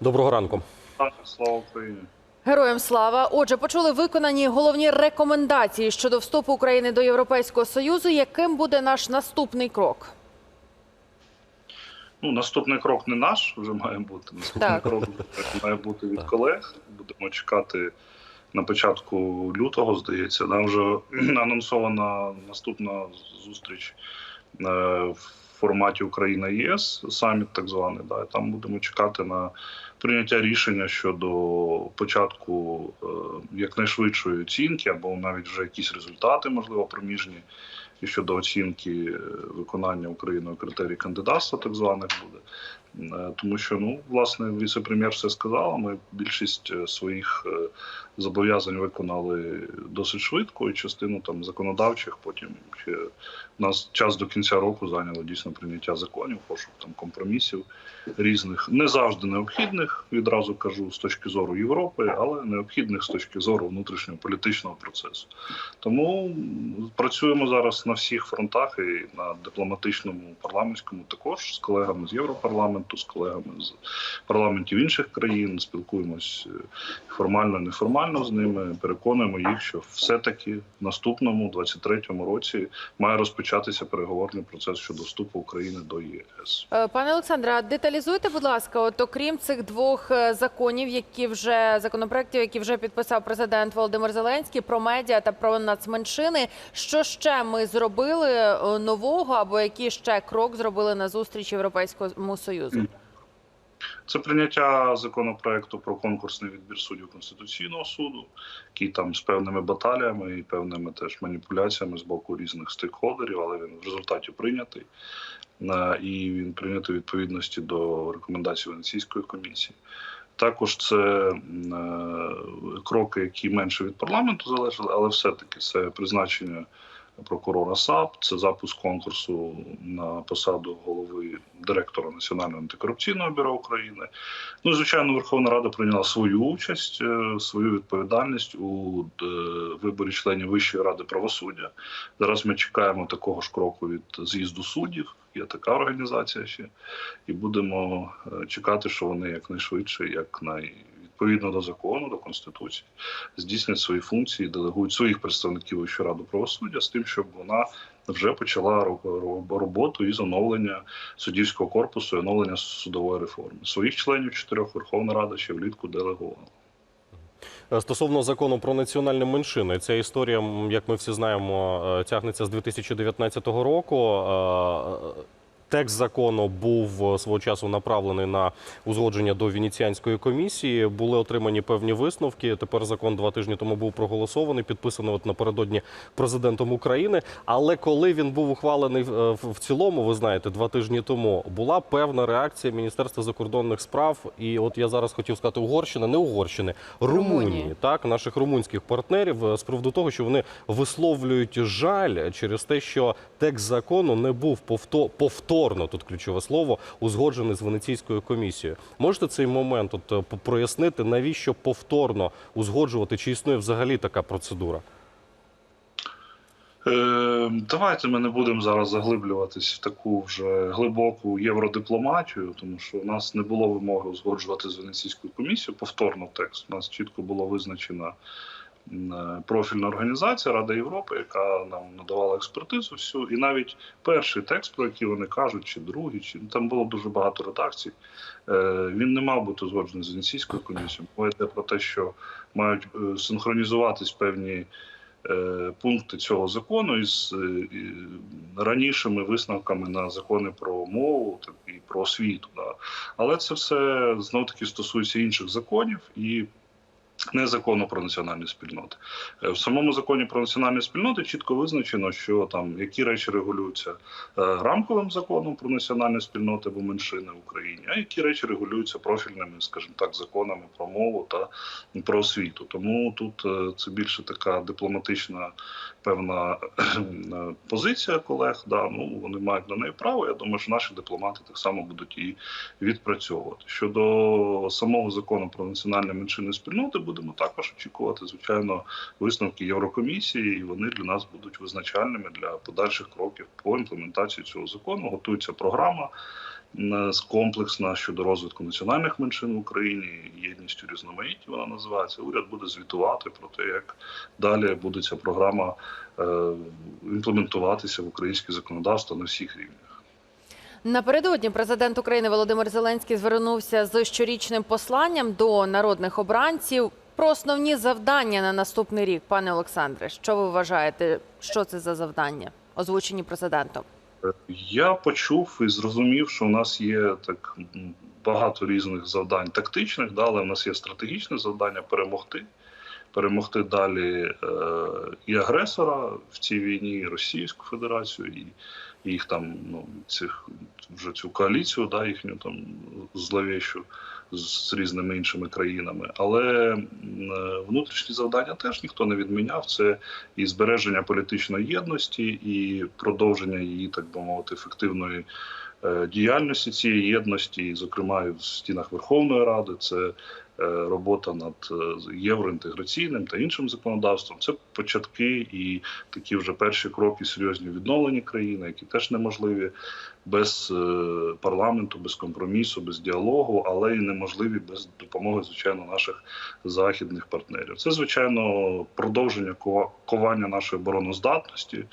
Доброго ранку. Слава Україні. Героям слава. Отже, почули виконані головні рекомендації щодо вступу України до Європейського союзу. Яким буде наш наступний крок? Ну, наступний крок не наш вже має бути. Наступний Так. крок має бути від колег. Будемо чекати на початку лютого, здається. Нам вже анонсована наступна зустріч е, в форматі Україна ЄС, саміт так званий. Да, і там будемо чекати на прийняття рішення щодо початку е, якнайшвидшої оцінки, або навіть вже якісь результати, можливо, проміжні. І щодо оцінки е, виконання Україною критерій кандидатства, так званих буде. Е, Тому що, ну, власне, віце-прем'єр все сказала. Ми більшість е, своїх е, зобов'язань виконали досить швидко, і частину там законодавчих. Потім ще нас час до кінця року зайняло дійсно прийняття законів, пошук там компромісів різних, не завжди необхідних, відразу кажу, з точки зору Європи, але необхідних з точки зору внутрішнього політичного процесу. Тому працюємо зараз на всіх фронтах і на дипломатичному парламентському також з колегами з Європарламенту, з колегами з парламентів інших країн. Спілкуємось е, формально, неформально з ними. Переконуємо їх, що все-таки в наступному 23-му році має розпочатися переговорний процес щодо вступу України до ЄС. Е, Пане Олександре, деталізуйте, будь ласка, от окрім цих двох е, законів, які вже законопроєктів, які вже підписав президент Володимир Зеленський про медіа та про нацменшини. Що ще ми зробили нового, або який ще крок зробили на зустріч Європейському союзу? Це прийняття законопроекту про конкурсний відбір суддів Конституційного суду, який там з певними баталіями і певними теж маніпуляціями з боку різних стейкхолдерів, але він в результаті прийнятий. І він прийнятий відповідності до рекомендацій Венеційської комісії. Також це е, кроки, які менше від парламенту залежали, але все-таки це призначення прокурора САП, це запуск конкурсу на посаду голови директора Національного антикорупційного бюро України. Ну, звичайно, Верховна Рада прийняла свою участь, е, свою відповідальність у е, виборі членів Вищої ради правосуддя. Зараз ми чекаємо такого ж кроку від з'їзду суддів. Є така організація ще, і будемо е, чекати, що вони якнайшвидше, якнай відповідно до закону, до конституції, здійснять свої функції, делегують своїх представників Вищу раду правосуддя з тим, щоб вона вже почала ро- ро- роботу із оновлення суддівського корпусу, і оновлення судової реформи. Своїх членів чотирьох Верховна Рада ще влітку делегувала. Е, Стосовно закону про національні меншини, ця історія, як ми всі знаємо, е, тягнеться з 2019 року. Текст закону був е, свого часу направлений на узгодження до Венеціанської комісії. Були отримані певні висновки. Тепер закон два тижні тому був проголосований, підписаний от напередодні президентом України. Але коли він був ухвалений е, в цілому, ви знаєте, два тижні тому була певна реакція Міністерства закордонних справ. І от я зараз хотів сказати Угорщина, не Угорщини, Румунії, Румунії. так наших румунських партнерів е, з приводу того, що вони висловлюють жаль через те, що текст закону не був повто- повторно, тут ключове слово, узгоджений з Венеційською комісією. Можете цей момент от е, прояснити, навіщо повторно узгоджувати, чи існує взагалі така процедура? Е, давайте ми не будемо зараз заглиблюватись в таку вже глибоку євродипломатію, тому що у нас не було вимоги узгоджувати з Венеційською комісією повторно текст. У нас чітко було е, профільна організація Рада Європи, яка нам надавала експертизу всю. І навіть перший текст, про який вони кажуть, чи другий, чи там було дуже багато редакцій. е, Він не мав бути узгоджений з Венеційською комісією. Мова про те, що мають е, синхронізуватись певні е, пункти цього закону із е, ранішими висновками на закони про мову і про освіту. Але це все знов таки стосується інших законів і. Не закону про національні спільноти Е, в самому законі про національні спільноти чітко визначено, що там які речі регулюються е, рамковим законом про національні спільноти або меншини в Україні, а які речі регулюються профільними, скажімо так, законами про мову та про освіту. Тому тут е, це більше така дипломатична певна позиція колег. Да, ну вони мають на неї право. Я думаю, що наші дипломати так само будуть її відпрацьовувати. Щодо самого закону про національні меншини спільноти, будемо також очікувати, звичайно, висновки Єврокомісії, і вони для нас будуть визначальними для подальших кроків по імплементації цього закону. Готується програма. м, комплексна щодо розвитку національних меншин в Україні, єдністю різноманітті вона називається. Уряд буде звітувати про те, як далі буде ця програма е, імплементуватися в українське законодавство на всіх рівнях. Напередодні президент України Володимир Зеленський звернувся з щорічним посланням до народних обранців про основні завдання на наступний рік. Пане Олександре, що ви вважаєте, що це за завдання, озвучені президентом? Я почув і зрозумів, що у нас є так багато різних завдань тактичних, да, але в нас є стратегічне завдання перемогти. Перемогти далі е, і агресора в цій війні, і Російську Федерацію, і, їх там ну цих вже цю коаліцію, да, їхню там зловещу з, різними іншими країнами. Але е, внутрішні завдання теж ніхто не відміняв. Це і збереження політичної єдності, і продовження її, так би мовити, ефективної е, діяльності цієї єдності, зокрема, і в стінах Верховної Ради. Це е, робота над євроінтеграційним та іншим законодавством. Це початки і такі вже перші кроки серйозні відновлення країни, які теж неможливі без е, парламенту, без компромісу, без діалогу, але і неможливі без допомоги, звичайно, наших західних партнерів. Це звичайно продовження кова- ковання нашої обороноздатності.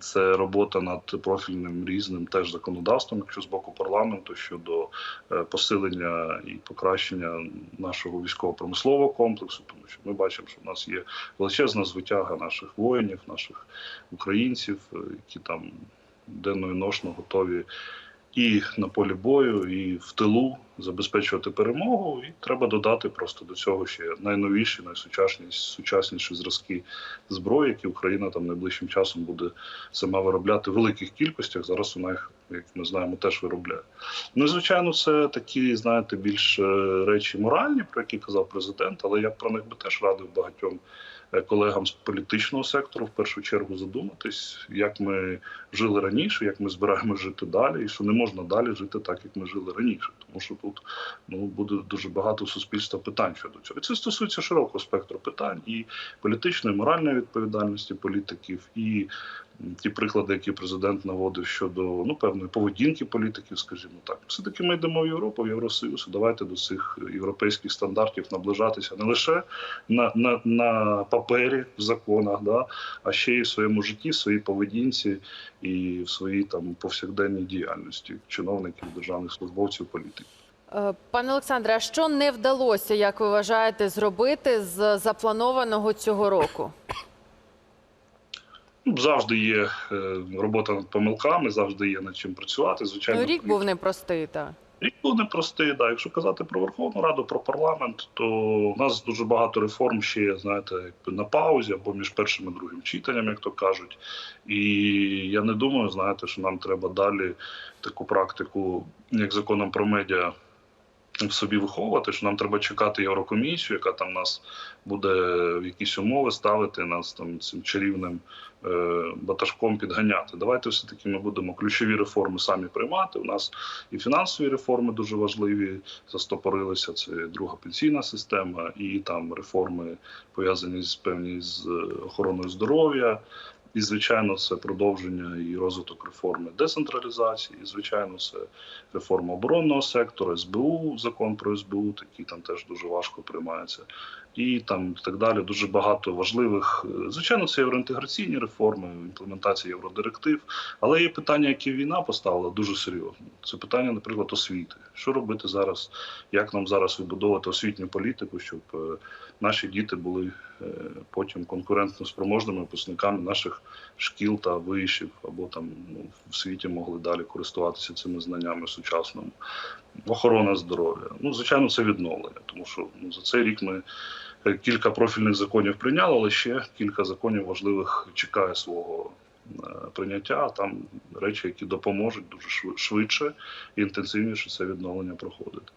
Це робота над профільним різним теж законодавством, якщо з боку парламенту щодо е, посилення і покращення нашого військово-промислового комплексу, тому що ми бачимо, що в нас є величезна звитяга наших воїнів, наших українців, е, які там денно і ношно готові і на полі бою, і в тилу забезпечувати перемогу. І треба додати просто до цього ще найновіші, найсучасніші сучасніші зразки зброї, які Україна там найближчим часом буде сама виробляти в великих кількостях. Зараз вона їх, як ми знаємо, теж виробляє. Ну, звичайно, це такі, знаєте, більш е, речі моральні, про які казав президент, але я про них би теж радив багатьом е, колегам з політичного сектору в першу чергу задуматись, як ми жили раніше, як ми збираємо жити далі, і що не можна далі жити так, як ми жили раніше, тому що тут ну буде дуже багато суспільства питань щодо цього. І це стосується широкого спектру питань і політичної, і моральної відповідальності політиків, і ті приклади, які президент наводив щодо ну певної поведінки політиків, скажімо так, все таки ми йдемо в Європу, в Євросоюз. Давайте до цих європейських стандартів наближатися не лише на, на, на папері в законах, да, а ще й в своєму житті, в своїй поведінці і в своїй там повсякденній діяльності чиновників, державних службовців, політиків. Е, Пане Олександре, а що не вдалося, як ви вважаєте, зробити з запланованого цього року? Ну, завжди є е, робота над помилками, завжди є над чим працювати. Звичайно, Ну, рік був непростий, так. Рік був непростий. Да. Якщо казати про Верховну Раду, про парламент, то у нас дуже багато реформ ще знаєте, якби на паузі або між першим і другим читанням, як то кажуть. І я не думаю, знаєте, що нам треба далі таку практику, як законом про медіа. В собі виховувати, що нам треба чекати Єврокомісію, яка там нас буде в якісь умови ставити нас там цим чарівним е, батажком підганяти. Давайте все таки ми будемо ключові реформи самі приймати. У нас і фінансові реформи дуже важливі застопорилися. Це друга пенсійна система, і там реформи пов'язані з певні з е, охороною здоров'я. І, звичайно, це продовження і розвиток реформи децентралізації. І, звичайно, це реформа оборонного сектору, СБУ, закон про СБУ, такий там теж дуже важко приймається. І там і так далі. Дуже багато важливих. е, Звичайно, це євроінтеграційні реформи, імплементація євродиректив. Але є питання, які війна поставила дуже серйозно. Це питання, наприклад, освіти. Що робити зараз? Як нам зараз вибудовувати освітню політику, щоб е, наші діти були е, потім конкурентно спроможними випускниками наших шкіл та вишів, або там ну, в світі могли далі користуватися цими знаннями сучасними. Охорона здоров'я. Ну, звичайно, це відновлення, тому що ну, за цей рік ми кілька профільних законів прийняли, але ще кілька законів важливих чекає свого е, прийняття. Там речі, які допоможуть дуже швидше і інтенсивніше це відновлення проходити.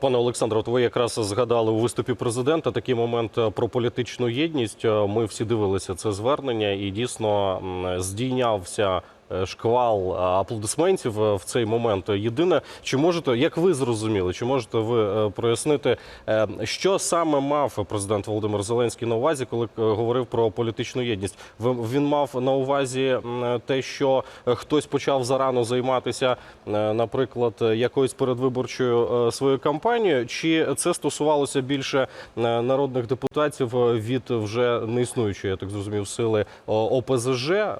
Пане Олександре, от ви якраз згадали у виступі президента такий момент е, про політичну єдність. Е, Ми всі дивилися це звернення, і дійсно здійнявся е, шквал е, аплодисментів е, в цей момент. Єдине, чи можете, як ви зрозуміли, чи можете ви е, прояснити, е, що саме мав президент Володимир Зеленський на увазі, коли е, говорив про політичну єдність? Він мав на увазі те, що е, хтось почав зарано займатися, е, наприклад, е, якоюсь передвиборчою е, своєю кампанією, чи це стосувалося більше е, народних депутатів е, від вже неіснуючої, я так зрозумів, сили ОПЗЖ, е,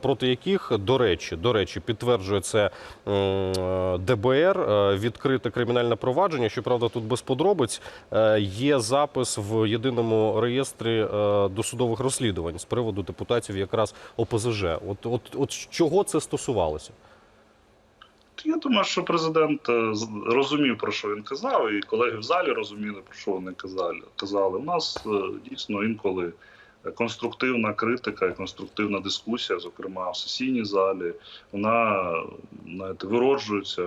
проти яких, до речі, до речі, підтверджує це е, ДБР, е, відкрите кримінальне провадження. Щоправда, тут без подробиць е, є запис в єдиному реєстрі досудових розслідувань з приводу депутатів якраз ОПЗЖ. От, от, от чого це стосувалося? Я думаю, що президент розумів, про що він казав, і колеги в залі розуміли, про що вони казали. казали. У нас дійсно інколи конструктивна критика і конструктивна дискусія, зокрема в сесійній залі, вона знаєте, вироджується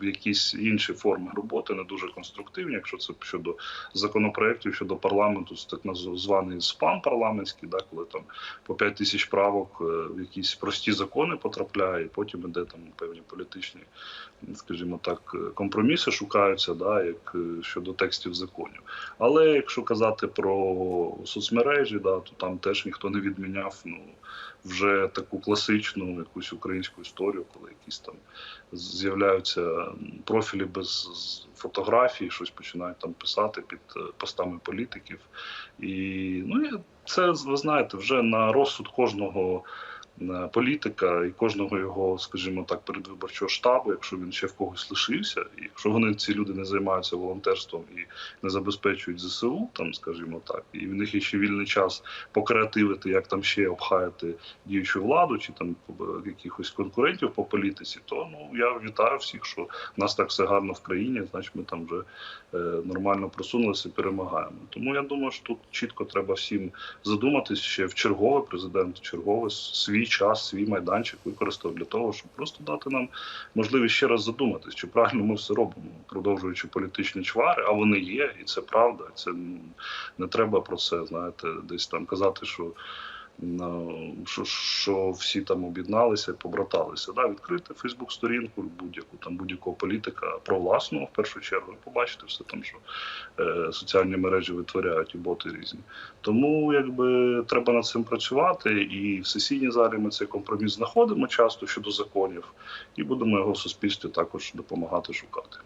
в якісь інші форми роботи, не дуже конструктивні, якщо це щодо законопроєктів, щодо парламенту, це так званий спам парламентський, да, коли там по 5 тисяч правок е, в якісь прості закони потрапляє, і потім іде там певні політичні, скажімо так, е, компроміси шукаються, да, як е, щодо текстів законів. Але якщо казати про соцмережі, да, то там теж ніхто не відміняв ну, вже таку класичну якусь українську історію, коли якісь там з'являються профілі без фотографій, щось починають там писати під е, постами політиків. І ну, це, ви знаєте, вже на розсуд кожного політика і кожного його, скажімо так, передвиборчого штабу, якщо він ще в когось лишився, і якщо вони ці люди не займаються волонтерством і не забезпечують ЗСУ, там, скажімо так, і в них є ще вільний час покреативити, як там ще обхаяти діючу владу чи там е, якихось конкурентів по політиці, то ну я вітаю всіх, що в нас так все гарно в країні, значить ми там вже е, нормально просунулися перемагаємо. Тому я думаю, що тут чітко треба всім задуматись ще в чергове президент, чергове свій час, свій майданчик використав для того, щоб просто дати нам можливість ще раз задуматись, чи правильно ми все робимо, продовжуючи політичні чвари, а вони є, і це правда. Це не треба про це, знаєте, десь там казати, що. Що, що всі там об'єдналися побраталися. Да, відкрити Фейсбук-сторінку будь-яку там будь-якого політика про власного в першу чергу. і Побачите все там, що е, соціальні мережі витворяють і боти різні. Тому якби треба над цим працювати, і в сесійній залі ми цей компроміс знаходимо часто щодо законів, і будемо його в суспільстві також допомагати шукати.